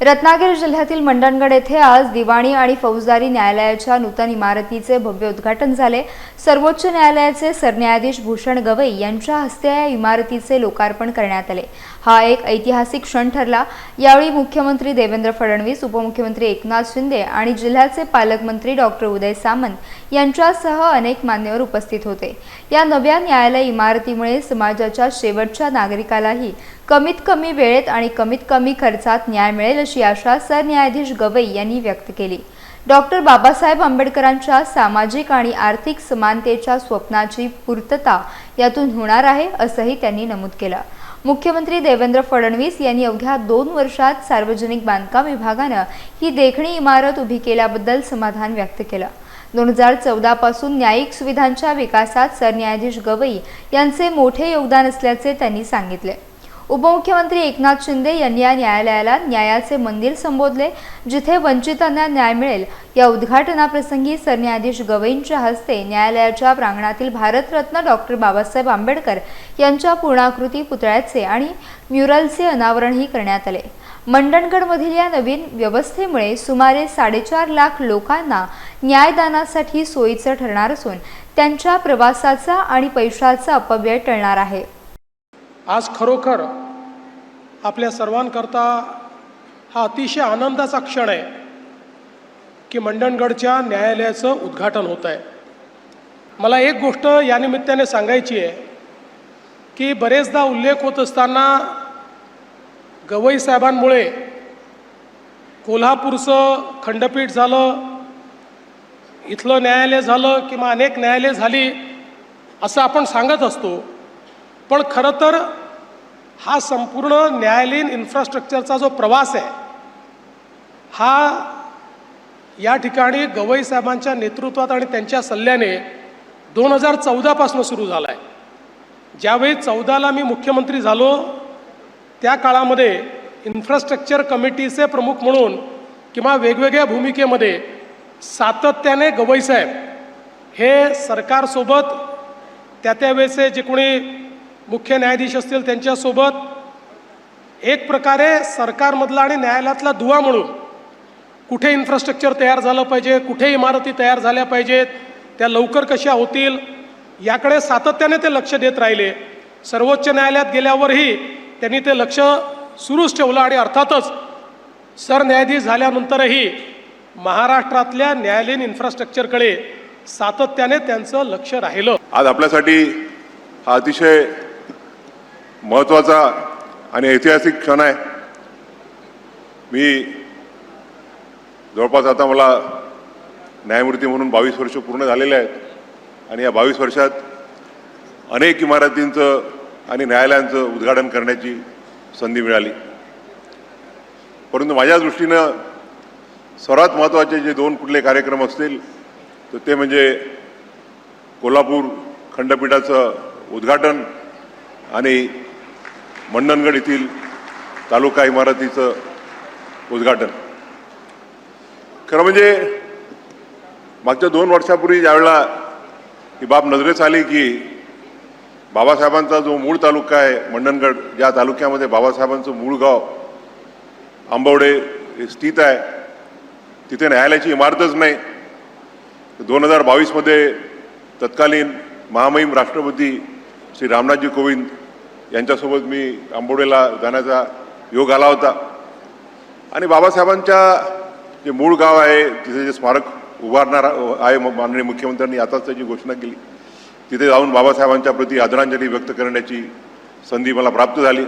रत्नागिरी जिल्ह्यातील मंडणगड येथे आज दिवाणी आणि फौजदारी न्यायालयाच्या नूतन इमारतीचे भव्य उद्घाटन झाले. सर्वोच्च न्यायालयाचे सरन्यायाधीश भूषण गवई यांच्या हस्ते या इमारतीचे लोकार्पण करण्यात आले. हा एक ऐतिहासिक क्षण ठरला. यावेळी मुख्यमंत्री देवेंद्र फडणवीस उपमुख्यमंत्री एकनाथ शिंदे आणि जिल्ह्याचे पालकमंत्री डॉक्टर उदय सामंत यांच्यासह अनेक मान्यवर उपस्थित होते. या नव्या न्यायालय इमारतीमुळे समाजाच्या शेवटच्या नागरिकालाही कमीत कमी वेळेत आणि कमीत कमी खर्चात न्याय मिळेल अशी आशा सरन्यायाधीश गवई यांनी व्यक्त केली. डॉक्टर बाबासाहेब आंबेडकरांच्या सामाजिक आणि आर्थिक समानतेच्या स्वप्नाची पूर्तता यातून होणार आहे असंही त्यांनी नमूद केलं. मुख्यमंत्री देवेंद्र फडणवीस यांनी अवघ्या दोन वर्षात सार्वजनिक बांधकाम विभागानं ही देखणी इमारत उभी केल्याबद्दल समाधान व्यक्त केलं. दोन हजार चौदा पासून न्यायिक सुविधांच्या विकासात सरन्यायाधीश गवई यांचे मोठे योगदान असल्याचे त्यांनी सांगितले. उपमुख्यमंत्री एकनाथ शिंदे यांनी या न्यायालयाला न्यायाचे मंदिर संबोधले जिथे वंचितांना न्याय मिळेल. या उद्घाटनाप्रसंगी सरन्यायाधीश गवईंच्या हस्ते न्यायालयाच्या प्रांगणातील भारतरत्न डॉक्टर बाबासाहेब आंबेडकर यांच्या पूर्णाकृती पुतळ्याचे आणि म्युरलचे अनावरणही करण्यात आले. मंडणगडमधील या नवीन व्यवस्थेमुळे सुमारे साडेचार लाख लोकांना न्यायदानासाठी सोयीचं ठरणार असून त्यांच्या प्रवासाचा आणि पैशाचा अपव्यय टळणार आहे. आज खरोखर आपल्या सर्वांकरता हा अतिशय आनंदाचा क्षण आहे की मंडणगडच्या न्यायालयाचं उद्घाटन होत आहे. मला एक गोष्ट या निमित्ताने सांगायची आहे की बरेचदा उल्लेख होत असताना गवई साहेबांमुळे कोल्हापूरचं खंडपीठ झालं इथलं न्यायालय झालं किंवा अनेक न्यायालय झाली असं आपण सांगत असतो. पण खरं तर हा संपूर्ण न्यायालयीन इन्फ्रास्ट्रक्चरचा जो प्रवास आहे हा या ठिकाणी गवई साहेबांच्या नेतृत्वात आणि त्यांच्या सल्ल्याने दोन हजार चौदापासून सुरू झाला आहे ज्यावेळी चौदाला मी मुख्यमंत्री झालो त्या काळामध्ये इन्फ्रास्ट्रक्चर कमिटीचे प्रमुख म्हणून किंवा वेगवेगळ्या भूमिकेमध्ये सातत्याने गवई साहेब हे सरकारसोबत त्या त्यावेळेचे जे कोणी मुख्य न्यायाधीश असतील त्यांच्यासोबत एक प्रकारे सरकारमधला आणि न्यायालयातला दुवा म्हणून कुठे इन्फ्रास्ट्रक्चर तयार झालं पाहिजे कुठे इमारती तयार झाल्या पाहिजेत त्या लवकर कशा होतील याकडे सातत्याने ते लक्ष देत राहिले. सर्वोच्च न्यायालयात गेल्यावरही त्यांनी ते लक्ष सुरूच ठेवलं आणि अर्थातच सरन्यायाधीश झाल्यानंतरही महाराष्ट्रातल्या न्यायालयीन इन्फ्रास्ट्रक्चरकडे सातत्याने त्यांचं लक्ष राहिलं. आज आपल्यासाठी हा अतिशय महत्त्वाचा आणि ऐतिहासिक क्षण आहे. मी जवळपास आता मला न्यायमूर्ती म्हणून बावीस वर्ष पूर्ण झालेले आहेत. आणि या बावीस वर्षात अनेक इमारतींचं आणि न्यायालयांचं उद्घाटन करण्याची संधी मिळाली. परंतु माझ्या दृष्टीनं सर्वात महत्त्वाचे जे दोन कुठले कार्यक्रम असतील तर ते म्हणजे कोल्हापूर खंडपीठाचं उद्घाटन आणि मंडणगड येथील तालुका इमारतीचं उद्घाटन. खरं म्हणजे मागच्या दोन वर्षापूर्वी ज्यावेळेला ही बाब नजरेस आली की बाबासाहेबांचा जो मूळ तालुका आहे मंडणगड ज्या तालुक्यामध्ये बाबासाहेबांचं मूळ गाव आंबवडे हे स्थित आहे तिथे न्यायालयाची इमारतच नाही. दोन हजार बावीसमध्ये तत्कालीन महामहिम राष्ट्रपती श्री रामनाथजी कोविंद यांच्यासोबत मी आंबोडेला जाण्याचा योग आला होता. आणि बाबासाहेबांच्या जे मूळ गाव आहे तिथे जे स्मारक उभारणार आहे माननीय मुख्यमंत्र्यांनी आताच त्याची घोषणा केली. तिथे जाऊन बाबासाहेबांच्या प्रती आदरांजली व्यक्त करण्याची संधी मला प्राप्त झाली.